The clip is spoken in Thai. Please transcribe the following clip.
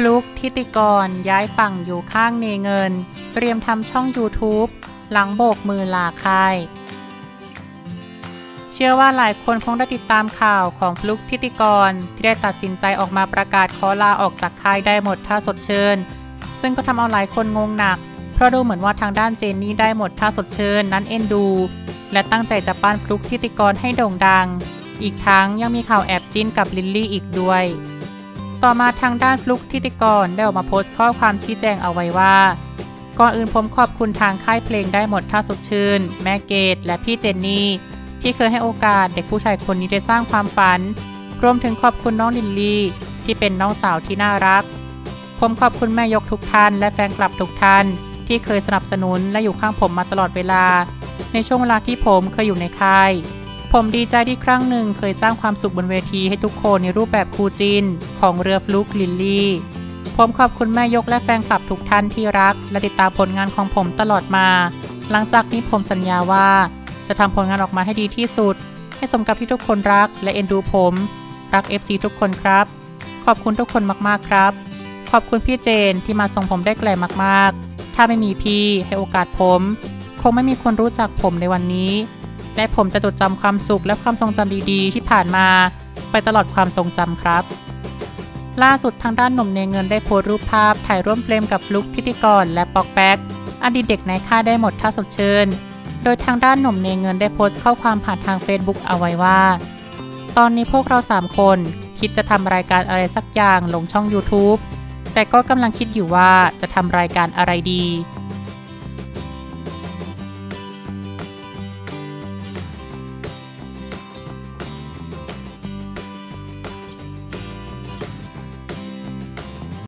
ฟลุกทิติกรย้ายฝั่งอยู่ข้างเนเงิน เตรียมทำช่อง YouTube หลังโบกมือลาค่าย เชื่อว่าหลายคนคงได้ติดตามข่าวของฟลุกทิติกร ที่ได้ตัดสินใจออกมาประกาศขอลาออกจากค่ายได้หมดท่าสดเชิญซึ่งก็ทำเอาหลายคนงงหนัก เพราะดูเหมือนว่าทางด้านเจนนี่ได้หมดท่าสดเชิญนั้นเอ็นดู และตั้งใจจะปั้นฟลุกทิติกรให้โด่งดัง อีกทั้งยังมีข่าวแอบจิ้นกับลิลลี่อีกด้วย ต่อมาทางด้านฟลุกทิติกรได้ออกมาโพสต์ข้อความชี้แจงเอาไว้ว่า ก่อนอื่นผมขอบคุณทางค่ายเพลงได้หมดท่าสดชื่น แม่เกดและพี่เจนนี่ ที่เคยให้โอกาสเด็กผู้ชายคนนี้ได้สร้างความฝัน รวมถึงขอบคุณน้องลินลี่ ที่เป็นน้องสาวที่น่ารัก ผมขอบคุณแม่ยกทุกท่าน และแฟนคลับทุกท่าน ที่เคยสนับสนุนและอยู่ข้างผมมาตลอดเวลา ในช่วงเวลาที่ผมเคยอยู่ในค่าย ผมดีใจที่ครั้งหนึ่งเคยสร้างความสุขบนเวทีให้ทุกคนในรูปแบบคู่จินของเรือฟลุกลินลี่ ผมขอบคุณแม่ยกและแฟนคลับทุกท่านที่รัก และติดตามผลงานของผมตลอดมา หลังจากนี้ผมสัญญาว่า จะทำผลงานออกมาให้ดีที่สุด ให้สมกับที่ทุกคนรักและเอ็นดูผม รัก FC ทุกคนครับ ขอบคุณทุกคนมากๆครับ ขอบคุณพี่เจนที่มาส่งผมได้ไกลมากๆ ถ้าไม่มีพี่ให้โอกาสผม คงไม่มีคนรู้จักผมในวันนี้ และผมจะจดจำความสุขและความทรงจำดีๆ ที่ผ่านมา ไปตลอดความทรงจำครับ ล่าสุดทางด้านหนุ่มเนเงินได้โพสต์รูปภาพถ่ายร่วมเฟรมกับฟลุกพิธีกรและปอกแป๊กอดีตเด็กในค่ายได้หมดท่าสดเชิญโดยทางด้านหนุ่มเนเงินได้โพสต์ข้อความผ่านทาง Facebook เอาไว้ว่า ตอนนี้พวกเรา 3 คน คิดจะทำรายการอะไรสักอย่างลงช่อง YouTube แต่ก็กำลังคิดอยู่ว่าจะทำรายการอะไรดี